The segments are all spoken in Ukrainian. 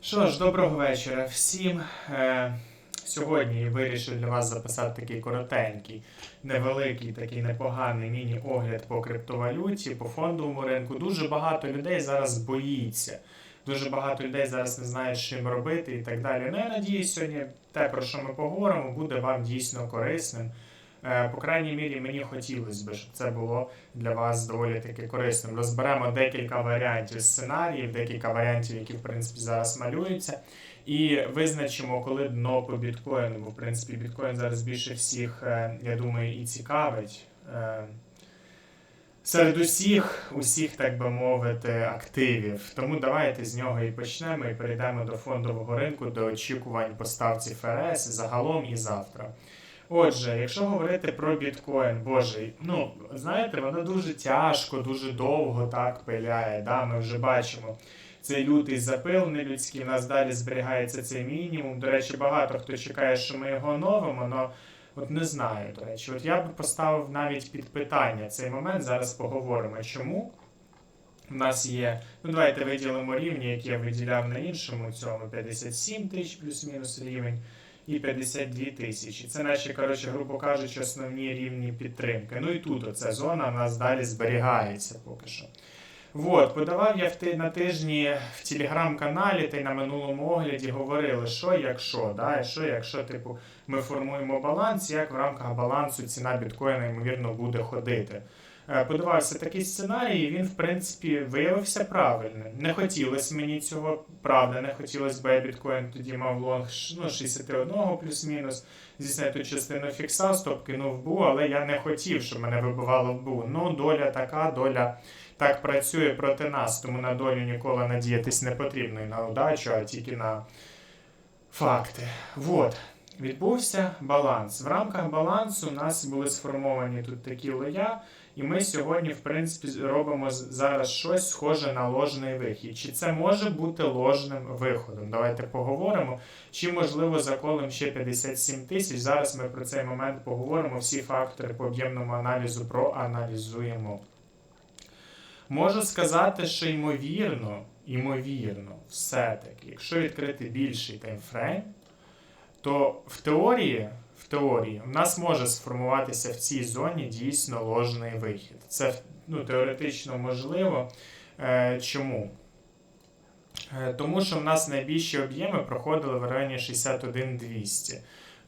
Що ж, доброго вечора всім. Е, сьогодні вирішив для вас записати такий коротенький, невеликий, такий непоганий міні-огляд по криптовалюті, по фондовому ринку. Дуже багато людей зараз боїться. Дуже багато людей зараз не знають, що робити і так далі. Ну, я надіюсь, сьогодні те, про що ми поговоримо, буде вам дійсно корисним. Е, По крайній мірі, мені хотілося б, щоб це було для вас доволі таки корисним. Розберемо декілька варіантів сценаріїв, декілька варіантів, які в принципі зараз малюються, і визначимо, коли дно по біткоїну. Бо в принципі біткоін зараз більше всіх, е, я думаю, і цікавить. Е, Серед усіх, усіх, так би мовити, активів. Тому давайте з нього і почнемо і перейдемо до фондового ринку, до очікувань по ставці ФРС загалом і завтра. Отже, якщо говорити про біткоін, боже, ну знаєте, воно дуже тяжко, дуже довго так пиляє. Да? Ми вже бачимо цей лютий запил нелюдський, у нас далі зберігається цей мінімум. До речі, багато хто чекає, що ми його оновимо, але от не знаю, до речі. От я би поставив навіть під питання цей момент. Зараз поговоримо. Чому? У нас є, ну давайте виділимо рівні, які я виділяв на іншому цьому 57 тисяч плюс-мінус рівень і 52 тисячі. Це наші, коротше, грубо кажучи, основні рівні підтримки. Ну і тут оця зона у нас далі зберігається поки що. От, подавав я в на тижні в телеграм-каналі та й на минулому огляді говорили, що якщо, да, що якщо типу, ми формуємо баланс, як в рамках балансу ціна біткоїна, ймовірно, буде ходити. Е, Подавався такий сценарій, і він, в принципі, виявився правильним. Не хотілося мені цього, правда, не хотілося, бо я біткоін тоді мав лонг ну, 61 плюс-мінус. Звісно, ту частину фікса, стоп кинув бу, але я не хотів, щоб мене вибивало в бу. Ну, доля така, доля так працює проти нас, тому на долю ніколи надіятись не потрібно і на удачу, а тільки на факти. Вот. Відбувся баланс. В рамках балансу у нас були сформовані тут такі лоя, і ми сьогодні, в принципі, робимо зараз щось схоже на ложний вихід. Чи це може бути ложним виходом? Давайте поговоримо. Чи можливо заколем ще 57 тисяч? Зараз ми про цей момент поговоримо. Всі фактори по об'ємному аналізу проаналізуємо. Можу сказати, що ймовірно, ймовірно, все-таки, якщо відкрити більший таймфрейм, то в теорії, в теорії в нас може сформуватися в цій зоні дійсно ложний вихід. Це ну, теоретично можливо. Е, чому? Е, тому що в нас найбільші об'єми проходили в районі 61-200.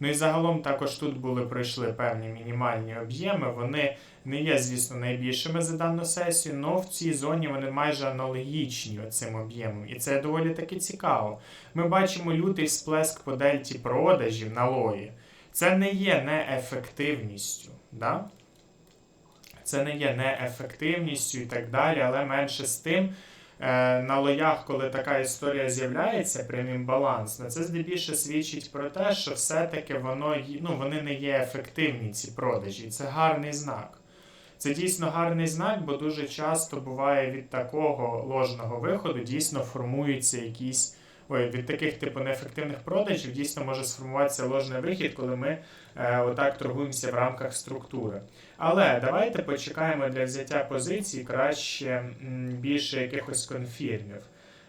Ну і загалом також тут були пройшли певні мінімальні об'єми. Вони не є, звісно, найбільшими за дану сесію, але в цій зоні вони майже аналогічні цим об'ємам. І це доволі таки цікаво. Ми бачимо лютий сплеск по дельті продажів на лої. Це не є неефективністю. Да? Це не є неефективністю і так далі, але менше з тим. е, На лоях, коли така історія з'являється, прямим баланс, на це здебільше свідчить про те, що все-таки воно ну, вони не є ефективні, ці продажі. Це гарний знак. Це дійсно гарний знак, бо дуже часто буває від такого ложного виходу дійсно формуються якісь. Від таких типу неефективних продажів дійсно може сформуватися ложний вихід, коли ми е, отак торгуємося в рамках структури. Але давайте почекаємо для взяття позицій краще більше якихось конфірмів.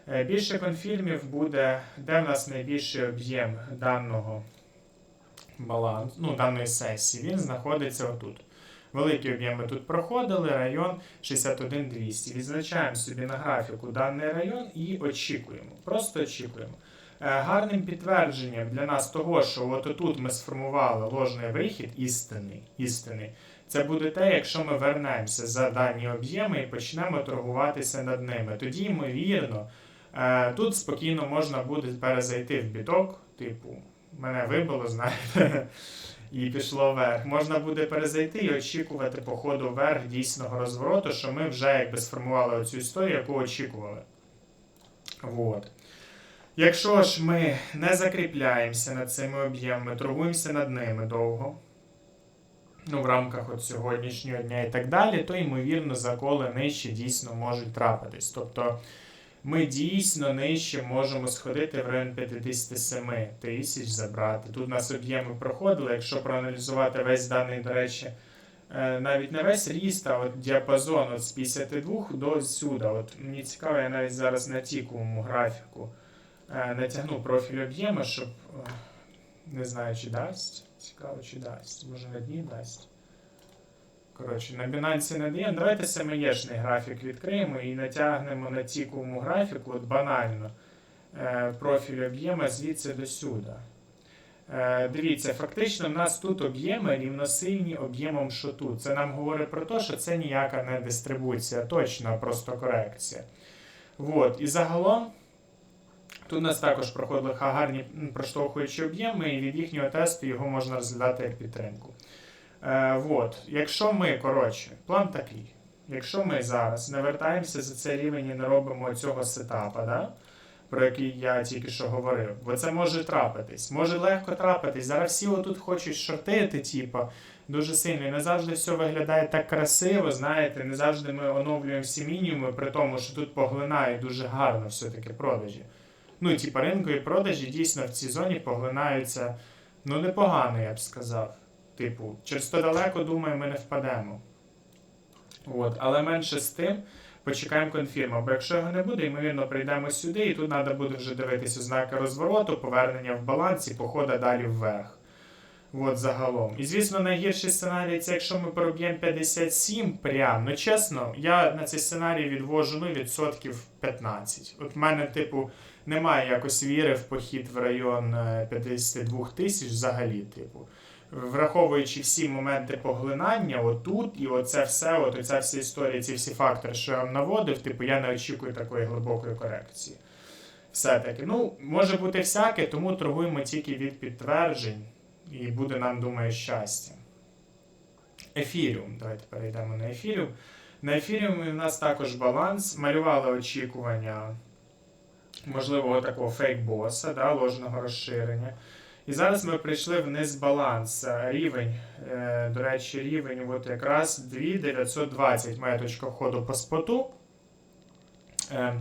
Е, Більше конфірмів буде, де в нас найбільший об'єм даного балансу, ну, даної сесії. Він знаходиться отут. Великі об'єми тут проходили, район 61-200. Відзначаємо собі на графіку даний район і очікуємо. Просто очікуємо. Е, Гарним підтвердженням для нас того, що от тут ми сформували ложний вихід, істинний, істинний, це буде те, якщо ми вернемося за дані об'єми і почнемо торгуватися над ними. Тоді, ймовірно, е, тут спокійно можна буде перезайти в біток, типу, мене вибило, знаєте, і пішло вверх. Можна буде перезайти і очікувати по ходу вверх дійсного розвороту, що ми вже якби сформували оцю історію, яку очікували. Вот. Якщо ж ми не закріпляємося над цими об'ємами, торгуємося над ними довго, ну, в рамках от сьогоднішнього дня і так далі, то ймовірно заколи нижче дійсно можуть трапитись. Тобто ми дійсно нижче можемо сходити в район 57 тисяч забрати. Тут у нас об'єми проходили. Якщо проаналізувати весь даний, до речі, е, навіть не весь ріст, а от діапазон от з 52 до сюди. От мені цікаво, я навіть зараз на тіковому графіку Е, Натягну профіль об'єму, щоб е, не знаю, чи дасть. Цікаво, чи дасть. Може на дні дасть. Коротше, на Binance не дає. Давайте семиєшний графік відкриємо і натягнемо на тіковому графіку, от банально, е, профіль об'єма звідси до сюди. Е, Дивіться, фактично в нас тут об'єми рівносильні об'ємом, що тут. Це нам говорить про те, що це ніяка не дистрибуція, точно, просто корекція. Вот. І загалом тут у нас також проходили гарні проштовхуючі об'єми, і від їхнього тесту його можна розглядати як підтримку. Е, вот. Якщо ми, коротше, план такий. Якщо ми зараз не вертаємося за цей рівень і не робимо цього сетапа, да? про який я тільки що говорив, бо це може трапитись. Може легко трапитись. Зараз всі отут хочуть шортити, типа, дуже сильно. І не завжди все виглядає так красиво, знаєте, не завжди ми оновлюємо всі мінімуми, при тому, що тут поглинає дуже гарно все-таки продажі. Ну, типа, ринкові продажі дійсно в цій зоні поглинаються, ну, непогано, я б сказав. Типу, через то далеко, думаю, ми не впадемо. От. Але менше з тим, почекаємо конфірму. Бо якщо його не буде, ймовірно, прийдемо сюди, і тут треба буде вже дивитися ознаки розвороту, повернення в баланс і похода далі вверх. От загалом. І звісно, найгірший сценарій це якщо ми проб'ємо 57 прям. Ну чесно, я на цей сценарій відвожу ну, відсотків 15. От в мене, типу, немає якось віри в похід в район е, 52 тисяч взагалі, типу. Враховуючи всі моменти поглинання, отут і оце все, от оця вся історія, ці всі фактори, що я вам наводив, типу, я не очікую такої глибокої корекції. Все-таки, ну, може бути всяке, тому торгуємо тільки від підтверджень, і буде нам, думаю, щастя. Ефіріум. Давайте перейдемо на ефіріум. На ефіріумі у нас також баланс. Малювали очікування можливого такого фейк-боса, да, ложного розширення. І зараз ми прийшли вниз баланс. Е, Рівень, е, до речі, рівень от якраз 2920 моя точка входу по споту. Е,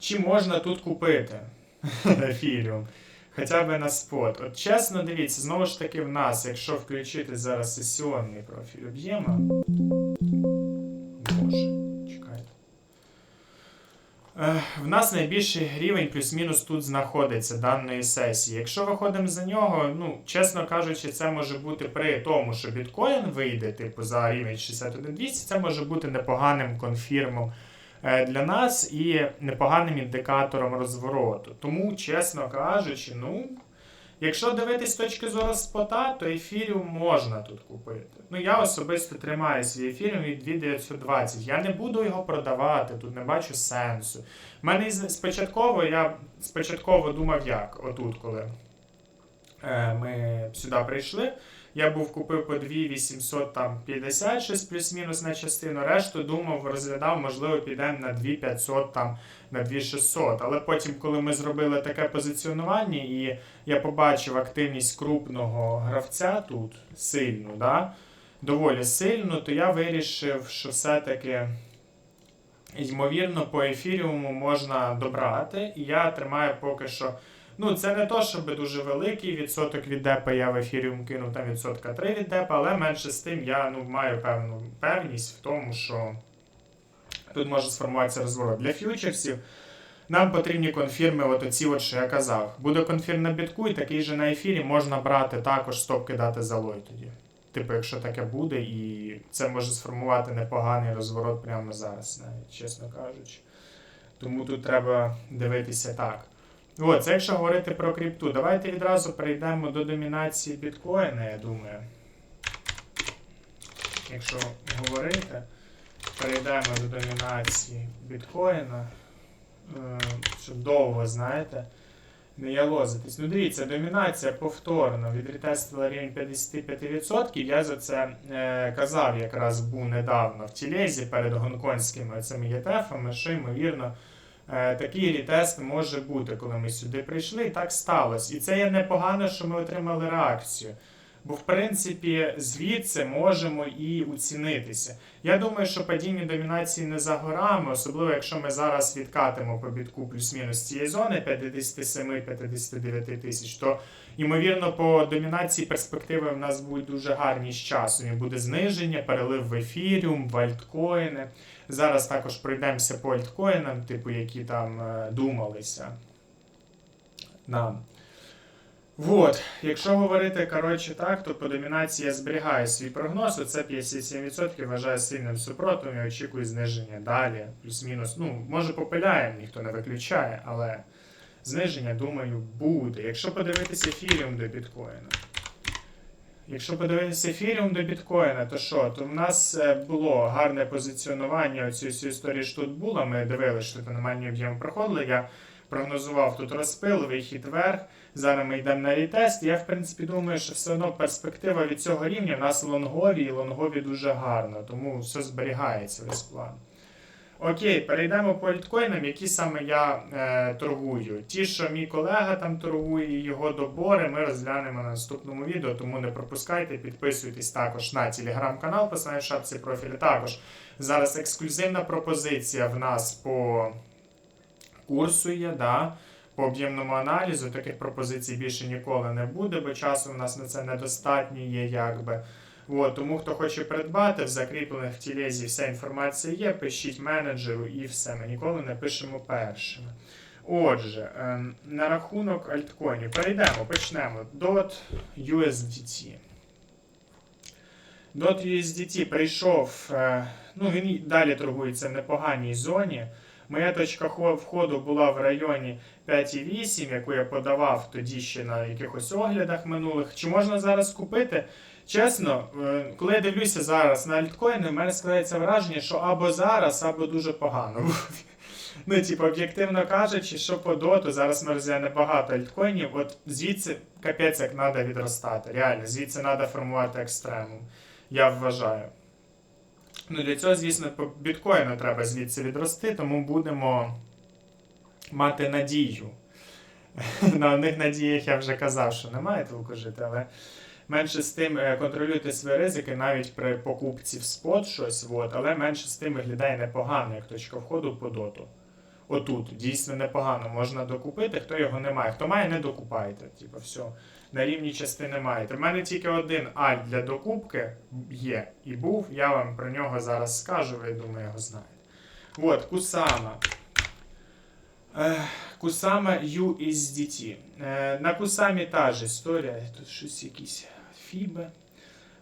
Чи можна тут купити ефіріум? Хоча б на спот. От чесно, дивіться, знову ж таки, в нас, якщо включити зараз сесіонний профіль об'єма. Боже, В нас найбільший рівень плюс-мінус тут знаходиться даної сесії. Якщо виходимо за нього, ну, чесно кажучи, це може бути при тому, що біткоін вийде, типу, за рівень 61200, це може бути непоганим конфірмом е, для нас і непоганим індикатором розвороту. Тому, чесно кажучи, ну. Якщо дивитись з точки зору спота, то ефіріум можна тут купити. Ну, я особисто тримаю свій ефіріум від 2920. Я не буду його продавати, тут не бачу сенсу. У мене спочатково я спочатково думав як, отут, коли е, ми сюди прийшли. Я був купив по 2850 щось плюс-мінус на частину. Решту думав, розглядав, можливо, підемо на 2500 там на 2600. Але потім, коли ми зробили таке позиціонування, і я побачив активність крупного гравця тут сильну, да? Доволі сильну, то я вирішив, що все-таки. Ймовірно, по ефіріуму можна добрати, і я тримаю поки що. Ну, це не то, щоб дуже великий відсоток від депа я в ефіріум кинув там відсотка 3 від депа, але менше з тим я ну, маю певну певність в тому, що тут може сформуватися розворот. Для фьючерсів нам потрібні конфірми, от оці, от, що я казав. Буде конфірм на бітку, і такий же на ефірі можна брати також стоп кидати залой тоді. Типу, якщо таке буде, і це може сформувати непоганий розворот прямо зараз, навіть, чесно кажучи. Тому тут треба дивитися так. От, це якщо говорити про крипту. Давайте відразу перейдемо до домінації біткоїна, я думаю. Якщо говорити, перейдемо до домінації біткоїна. Е, Щоб довго, знаєте, не ялозитись. Ну, дивіться, домінація повторно відретестила рівень 55%. Я за це е, казав якраз був недавно в тілезі перед гонконгськими цими ЄТФами, що ймовірно. Е, Такий ретест може бути, коли ми сюди прийшли, і так сталося. І це є непогано, що ми отримали реакцію. Бо, в принципі, звідси можемо і оцінитися. Я думаю, що падіння домінації не за горами, особливо якщо ми зараз відкатимо по бітку плюс-мінус цієї зони 57-59 тисяч, то ймовірно по домінації перспективи в нас будуть дуже гарні з часом. І буде зниження, перелив в ефіріум, в альткоїни. Зараз також пройдемося по альткоїнам, типу, які там е, думалися. нам. Вот. Якщо говорити коротше так, то по домінації я зберігаю свій прогноз. Оце 57% вважаю сильним супротивом і очікую зниження далі. Плюс-мінус. Ну, може попиляємо, ніхто не виключає, але зниження, думаю, буде. Якщо подивитися ефіріум до біткоїна. Якщо подивитися ефіріум до біткоїна, то що? То в нас е, було гарне позиціонування цієї історії ж тут було. Ми дивилися, що нормальні об'єми проходили. Я прогнозував тут розпил, вихід вверх. Зараз ми йдемо на рітест. Я, в принципі, думаю, що все одно перспектива від цього рівня в нас лонгові, і лонгові дуже гарно, тому все зберігається весь план. Окей, перейдемо по альткоїнам, які саме я е, торгую. Ті, що мій колега там торгує, його добори, ми розглянемо на наступному відео, тому не пропускайте, підписуйтесь також на телеграм-канал, посилання в шапці профілю. Також зараз ексклюзивна пропозиція в нас по курсу є. Да? По об'ємному аналізу таких пропозицій більше ніколи не буде, бо часу у нас на це недостатньо є, якби. От, тому хто хоче придбати, в закріплених в тілезі вся інформація є, пишіть менеджеру і все. Ми ніколи не пишемо першими. Отже, ем, на рахунок альткоїнів. Перейдемо, почнемо. DOT USDT. DOT USDT прийшов, е, ну він далі торгується в непоганій зоні. Моя точка входу була в районі 5,8, яку я подавав тоді ще на якихось оглядах минулих. Чи можна зараз купити? Чесно, е, коли я дивлюся зараз на альткоїни, в мене складається враження, що або зараз, або дуже погано. Ну, типу, об'єктивно кажучи, що по доту, зараз ми розглянемо багато альткоїнів, от звідси капець як треба відростати. Реально, звідси треба формувати екстремум. Я вважаю. Ну, для цього, звісно, по біткоїну треба звідси відрости, тому будемо мати надію. На них надіях я вже казав, що немає толку жити, але менше з тим е, контролюйте свої ризики навіть при покупці в спот щось, от, але менше з тим виглядає непогано, як точка входу по доту. Отут, дійсно непогано можна докупити, хто його не має. Хто має, не докупайте. Типу, все. На рівні частини маєте. У мене тільки один альт для докупки є і був. Я вам про нього зараз скажу, ви думаю, його знаєте. От, Кусама. Кусама USDT. Е, На Кусамі та ж історія. Тут щось якісь фіби.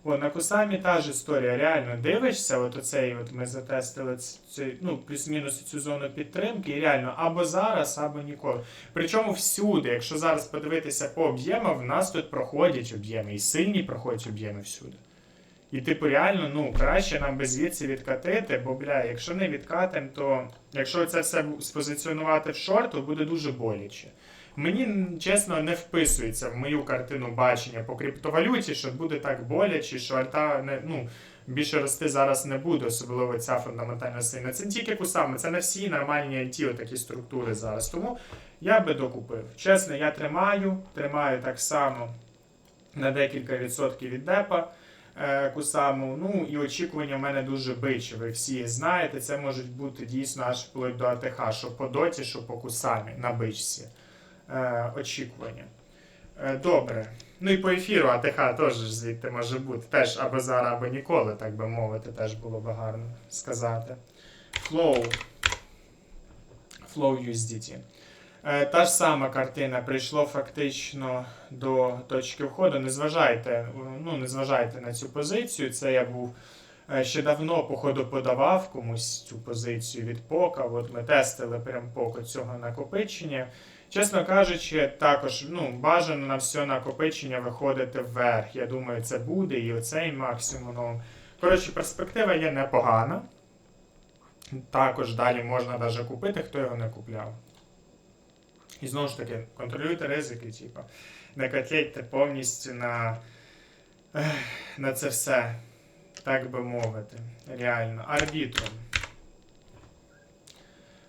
О, на Кусамі та ж історія. Реально дивишся, от оцей, от ми затестили цей, ну, плюс-мінус цю зону підтримки, і реально або зараз, або ніколи. Причому всюди, якщо зараз подивитися по об'ємам, в нас тут проходять об'єми, і сильні проходять об'єми всюди. І, типу, реально, ну, краще нам би звідси відкатити, бо, бля, якщо не відкатимо, то якщо це все спозиціонувати в шорт, то буде дуже боляче. Мені, чесно, не вписується в мою картину бачення по криптовалюті, що буде так боляче, що альта не, ну, більше рости зараз не буде, особливо ця фундаментальна сильна. Це не тільки кусами, це на всі нормальні IT такі структури зараз. Тому я би докупив. Чесно, я тримаю, тримаю так само на декілька відсотків від депа. е, Кусаму, ну і очікування в мене дуже бичі. Ви всі знаєте, це можуть бути дійсно аж вплоть до АТХ, що по доті, що по кусамі на бичці. Е, очікування. Е, добре. Ну і по ефіру АТХ теж звідти може бути. Теж або зараз, або ніколи, так би мовити, теж було б гарно сказати. Flow. Flow USDT. Е, Та ж сама картина прийшло фактично до точки входу. Не зважайте, ну, не зважайте на цю позицію. Це я був е, ще давно, походу, подавав комусь цю позицію від пока. От ми тестили прям поки цього накопичення. Чесно кажучи, також ну, бажано на все накопичення виходити вверх. Я думаю, це буде і оцей максимум. Коротше, перспектива є непогана. Також далі можна навіть купити, хто його не купляв. І знову ж таки, контролюйте ризики, типу. Не котлетьте повністю на, на це все, так би мовити. Реально. Арбітрум.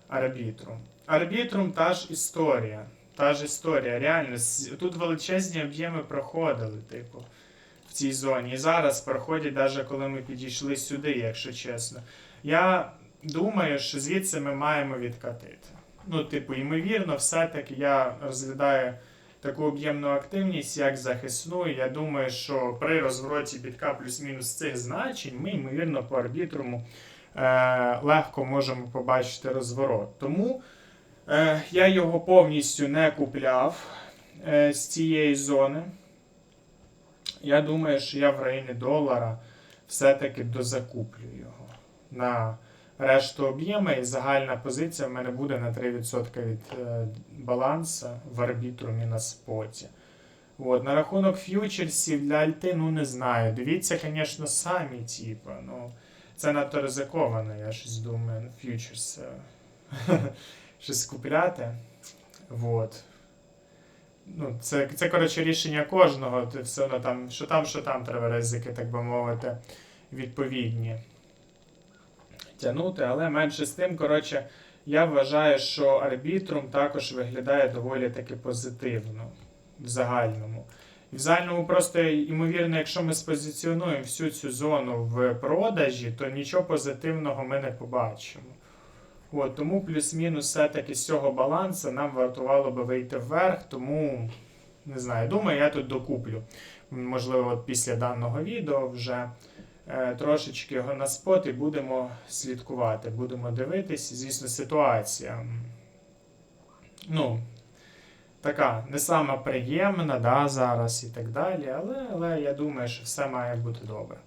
Арбітрум. Арбітрум та ж історія. Та ж історія. Реально, тут величезні об'єми проходили, типу, в цій зоні. І зараз проходять, навіть коли ми підійшли сюди, якщо чесно. Я думаю, що звідси ми маємо відкатити. Ну, типу, ймовірно, все-таки я розглядаю таку об'ємну активність як захисну. Я думаю, що при розвороті бітка плюс-мінус цих значень ми, ймовірно, по арбітруму е, легко можемо побачити розворот. Тому я його повністю не купляв е, з цієї зони. Я думаю, що я в районі долара все-таки дозакуплю його на решту об'єми, і загальна позиція в мене буде на 3% від е, балансу в арбітрумі на споті. От, на рахунок ф'ючерсів для альти, ну не знаю. Дивіться, звісно, самі, типу, ну, це надто ризиковано, я щось думаю, ф'ючерс е, щось купляти. Вот. Ну, це, це, коротше, рішення кожного. Ти все одно там, що там, що там треба ризики, так би мовити, відповідні тягнути. Але менше з тим, коротше, я вважаю, що арбітрум також виглядає доволі таки позитивно в загальному. І в загальному просто, ймовірно, якщо ми спозиціонуємо всю цю зону в продажі, то нічого позитивного ми не побачимо. От, тому плюс-мінус все-таки з цього балансу нам вартувало би вийти вверх, тому не знаю, думаю, я тут докуплю. Можливо, от після даного відео вже е, трошечки його на спот і будемо слідкувати, будемо дивитись. Звісно, ситуація. Ну, така не сама приємна да, зараз і так далі, але, але я думаю, що все має бути добре.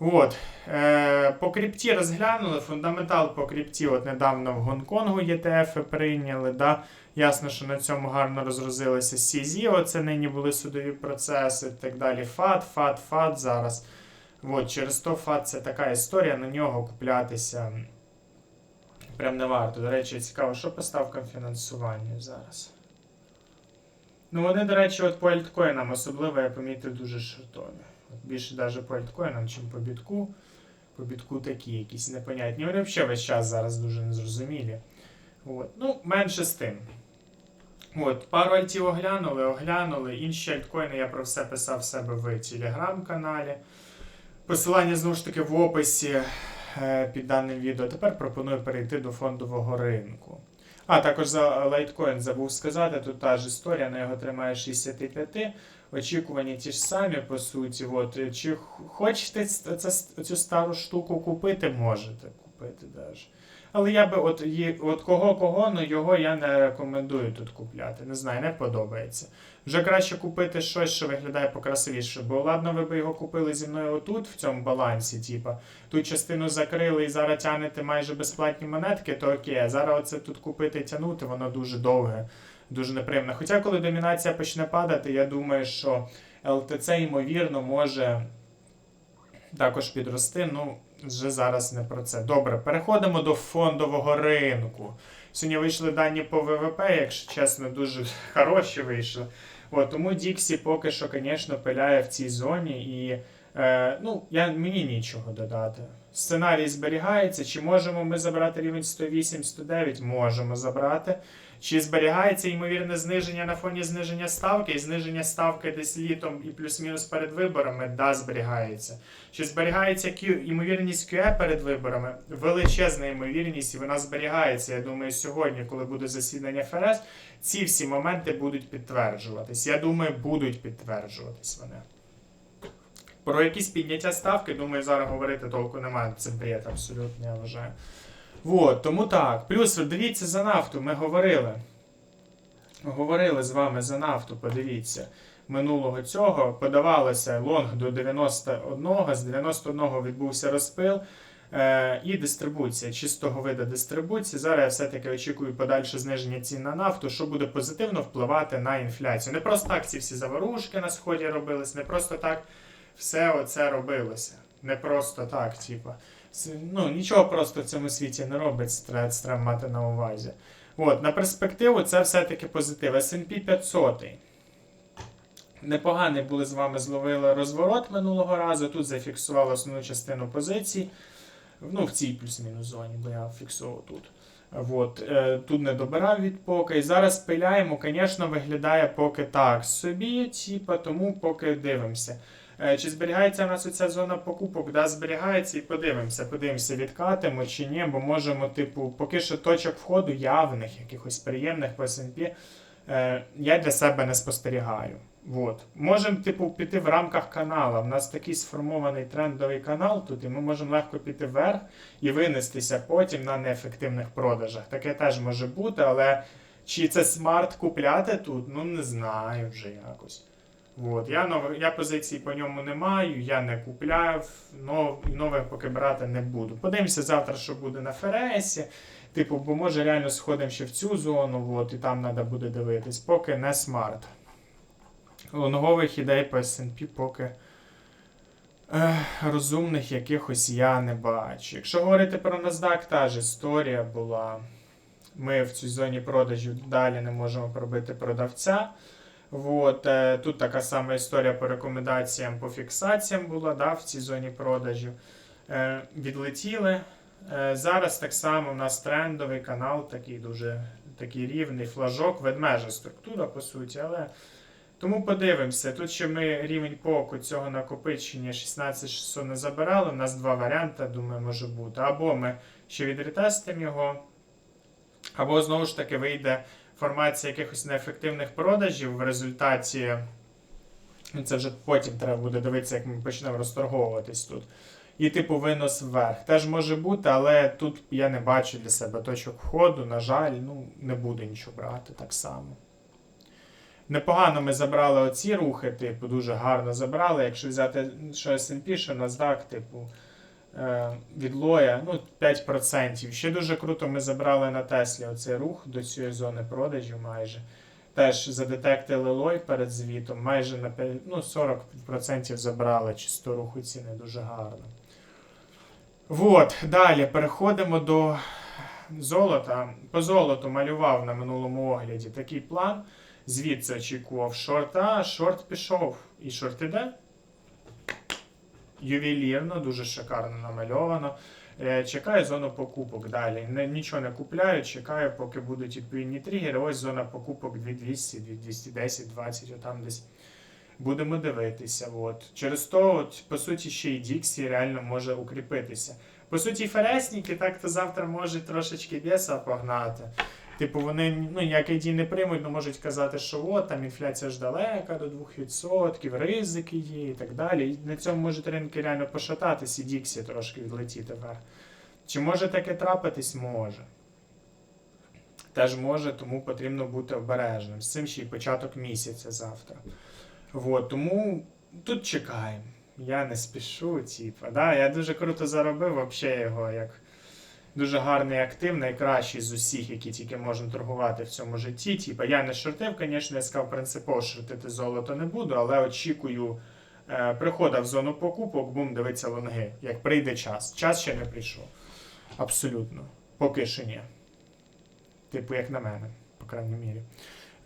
От. Е, по крипті розглянули. Фундаментал по крипті от недавно в Гонконгу ETF прийняли. Да? Ясно, що на цьому гарно розрозилися CZ, оце нині були судові процеси і так далі. ФАТ, ФАТ, ФАТ зараз. От, через то ФАТ це така історія, на нього куплятися прям не варто. До речі, цікаво, що по ставкам фінансування зараз. Ну, вони, до речі, от по альткоїнам особливо я помітив дуже шортові. Більше навіть по альткоїнам, чим по бітку. По бітку такі якісь непонятні. Вони взагалі весь час зараз дуже незрозумілі. От. Ну, менше з тим. От, пару альтів оглянули, оглянули. Інші альткоїни я про все писав в себе в телеграм-каналі. Посилання знову ж таки в описі е, під даним відео. Тепер пропоную перейти до фондового ринку. А, також за лайткоін забув сказати, тут та ж історія, на його тримає 65. Очікування ті ж самі, по суті. От, чи хочете цю стару штуку купити, можете купити навіть. Але я би от, є- от кого кого, ну його я не рекомендую тут купляти. Не знаю, не подобається. Вже краще купити щось, що виглядає покрасивіше. Бо ладно, ви б його купили зі мною отут, в цьому балансі, типа, ту частину закрили і зараз тянете майже безплатні монетки, то окей. Зараз оце тут купити тягнути, воно дуже довге, дуже неприємно. Хоча, коли домінація почне падати, я думаю, що ЛТЦ, ймовірно, може також підрости. Ну, вже зараз не про це. Добре, переходимо до фондового ринку. Сьогодні вийшли дані по ВВП, якщо чесно, дуже хороші вийшли. От, тому Діксі поки що, звісно, пиляє в цій зоні і. Е, ну, я, мені нічого додати. Сценарій зберігається. Чи можемо ми забрати рівень 108-109? Можемо забрати. Чи зберігається ймовірне зниження на фоні зниження ставки, і зниження ставки десь літом і плюс-мінус перед виборами? Да, зберігається. Чи зберігається Q, ймовірність QE перед виборами? Величезна ймовірність, і вона зберігається. Я думаю, сьогодні, коли буде засідання ФРС, ці всі моменти будуть підтверджуватись. Я думаю, будуть підтверджуватись вони. Про якісь підняття ставки, думаю, зараз говорити толку немає. Це бред абсолютно, я вважаю. Вот, тому так. Плюс дивіться за нафту, ми говорили. Говорили з вами за нафту, подивіться. Минулого цього подавалося лонг до 91, з 91 відбувся розпил е, і дистрибуція, чистого виду дистрибуції. Зараз я все-таки очікую подальше зниження цін на нафту, що буде позитивно впливати на інфляцію. Не просто так ці всі заворушки на сході робились, не просто так все оце робилося. Не просто так, типа. Ну, нічого просто в цьому світі не робиться, треба, треба мати на увазі. От, на перспективу це все-таки позитив. S&P 500. Непоганий були з вами зловили розворот минулого разу. Тут зафіксували основну частину позицій. Ну, в цій плюс-мінус зоні, бо я фіксував тут. От, е, тут не добирав від поки. І зараз пиляємо, звісно, виглядає поки так собі, типа, тому поки дивимося. Е, Чи зберігається у нас оця зона покупок? Да, зберігається і подивимося. Подивимося, відкатимо чи ні, бо можемо, типу, поки що точок входу явних, якихось приємних по S&P е, я для себе не спостерігаю. От. Можемо, типу, піти в рамках канала. У нас такий сформований трендовий канал тут, і ми можемо легко піти вверх і винестися потім на неефективних продажах. Таке теж може бути, але чи це смарт купляти тут? Ну не знаю вже якось. От. Я, нов... я позицій по ньому не маю, я не купляв, нов... нових поки брати не буду. Подивимося завтра, що буде на Фересі. Типу, бо може реально сходимо ще в цю зону, от, і там треба буде дивитись, поки не смарт. Лонгових ідей по SP поки ех, розумних якихось я не бачу. Якщо говорити про NASDAQ, та ж історія була. Ми в цій зоні продажів далі не можемо пробити продавця. От, е, тут така сама історія по рекомендаціям по фіксаціям була да, в цій зоні продажів. Е, відлетіли. Е, зараз так само у нас трендовий канал, такий дуже такий рівний флажок, ведмежа структура, по суті, але тому подивимося. Тут ще ми рівень поку цього накопичення 16600 не забирали. У нас два варіанти, думаю, може бути. Або ми ще відретестимо його, або знову ж таки вийде формація якихось неефективних продажів в результаті. Ну, це вже потім треба буде дивитися, як ми почнемо розторговуватись тут. І, типу, винос вверх. Теж може бути, але тут я не бачу для себе точок входу. На жаль, ну, не буду нічого брати так само. Непогано ми забрали оці рухи, типу, дуже гарно забрали. Якщо взяти що S&P, що NASDAQ, типу, від лоя, ну, 5%. Ще дуже круто ми забрали на Теслі оцей рух до цієї зони продажів майже. Теж задетектили лой перед звітом, майже на 5, ну, 40% забрали чисто руху ціни, дуже гарно. Вот, далі переходимо до золота. По золоту малював на минулому огляді такий план. Звідси очікував шорта, шорт пішов. І шорт іде. Ювелірно, дуже шикарно намальовано. Е, Чекаю зону покупок далі. Нічого не купляю, чекаю, поки будуть відповідні тригери. Ось зона покупок 2200, 2210, 20, отам десь. Будемо дивитися. От. Через то, от, по суті, ще й Діксі реально може укріпитися. По суті, Фересніки так-то завтра можуть трошечки біса погнати. Типу, вони ну, ніякий дій не приймуть, але можуть казати, що от, там інфляція ж далека до 2%, ризики є і так далі. І на цьому можуть ринки реально пошататись і Діксі трошки відлетіти вверх. Чи може таке трапитись? Може. Теж може, тому потрібно бути обережним. З цим ще й початок місяця завтра. От, тому тут чекаємо. Я не спішу, типу. Да? Я дуже круто заробив, взагалі його як дуже гарний актив, найкращий з усіх, які тільки можна торгувати в цьому житті. Типа я не шортив, звісно, я сказав принципово шортити золото не буду, але очікую е, приходу в зону покупок, бум, дивиться лонги. Як прийде час. Час ще не прийшов. Абсолютно. Поки що ні. Типу, як на мене, по крайній мірі.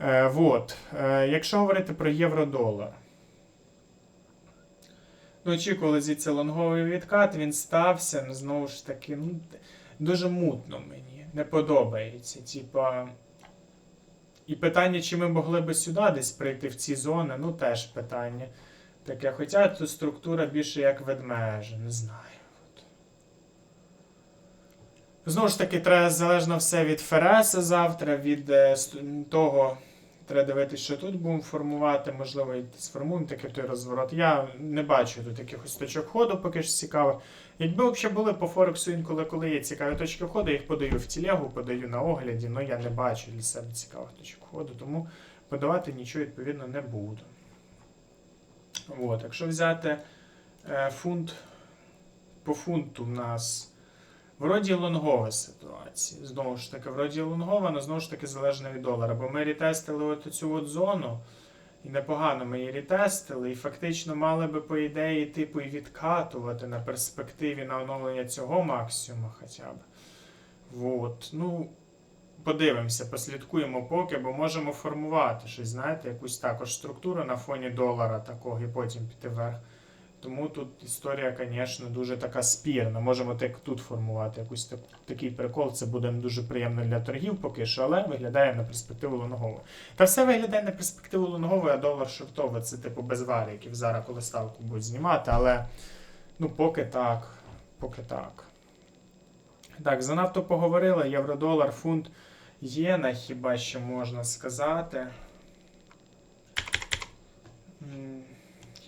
Е, вот. Е, якщо говорити про євро-долар. Ну, очікували звідси лонговий відкат, він стався, ну, знову ж таки, ну, дуже мутно мені. Не подобається. Типа. І питання, чи ми могли би сюди десь прийти в ці зони, ну теж питання. Таке, хоча тут структура більше як ведмежа, не знаю. Знову ж таки, треба залежно все від Фереса завтра, від е, того. Треба дивитися, що тут будемо формувати, можливо, і сформуємо такий той розворот. Я не бачу тут якихось точок ходу, поки що цікаво. Якби взагалі були по Форексу інколи, коли є цікаві точки ходу, я їх подаю в тілегу, подаю на огляді, але я не бачу для себе цікавих точок ходу, тому подавати нічого відповідно не буду. От, якщо взяти е, фунт, по фунту в нас вроді лонгова ситуація. Знову ж таки, вроді лонгова, але знову ж таки залежно від долара. Бо ми ретестили от цю от зону, непогано ми її ретестили, і фактично мали би, по ідеї, типу, і відкатувати на перспективі на оновлення цього максимуму хоча б. От. Ну, подивимося, послідкуємо поки, бо можемо формувати щось, знаєте, якусь також структуру на фоні долара такого і потім піти вверх. Тому тут історія, звісно, дуже така спірна. Можемо так тут формувати якийсь так, такий прикол. Це буде не дуже приємно для торгів поки що, але виглядає на перспективу лонгову. Та все виглядає на перспективу лонгову, а долар шортовий. Це типу без варіків. Зараз коли ставку будуть знімати, але ну поки так. Поки так. Так, за нафту поговорили. Євро-долар, фунт. Єна хіба що можна сказати.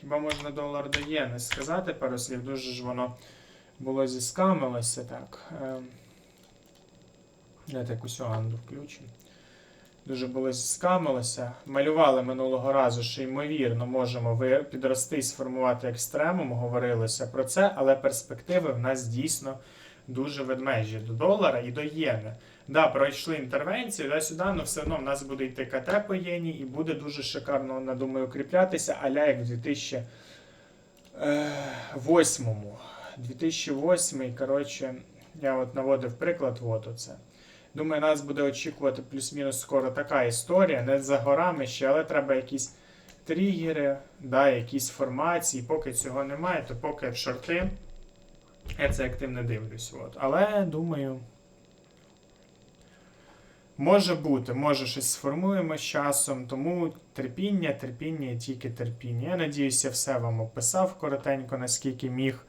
Хіба можна долар до єни сказати пару слів? Дуже ж воно було зіскамилося так. Ем, Я так усю анду включу. Дуже було зіскамилося. Малювали минулого разу, що ймовірно можемо підрости і сформувати екстремум. Говорилося про це, але перспективи в нас дійсно дуже ведмежі до долара і до єни. Да, пройшли інтервенцію, да, сюди, але все одно в нас буде йти КТ по єні і буде дуже шикарно, я думаю, укріплятися, аля як в 2008. 2008, коротше, я от наводив приклад, от оце. Думаю, нас буде очікувати плюс-мінус скоро така історія, не за горами ще, але треба якісь тригери, да, якісь формації. Поки цього немає, то поки в шорти. Я це активно дивлюсь. От. Але думаю. Може бути, може щось сформуємо з часом, тому терпіння, терпіння і тільки терпіння. Я надіюся, все вам описав коротенько, наскільки міг.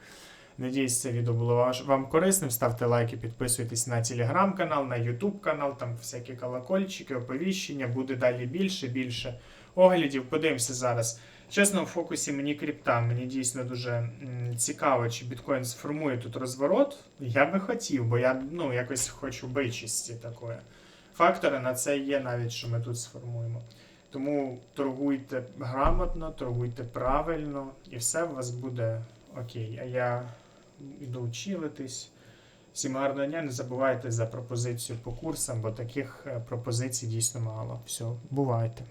Надіюсь, це відео було вам корисним. Ставте лайки, підписуйтесь на телеграм-канал, на ютуб канал, там всякі колокольчики, оповіщення. Буде далі більше, більше оглядів. Подивимося зараз. Чесно, в фокусі мені крипта. Мені дійсно дуже цікаво, чи біткоін сформує тут розворот. Я би хотів, бо я ну, якось хочу бичості такої. Фактори на це є навіть, що ми тут сформуємо. Тому торгуйте грамотно, торгуйте правильно, і все у вас буде окей. А я йду чилитись. Всім гарного дня, не забувайте за пропозицію по курсам, бо таких е, пропозицій дійсно мало. Все, бувайте.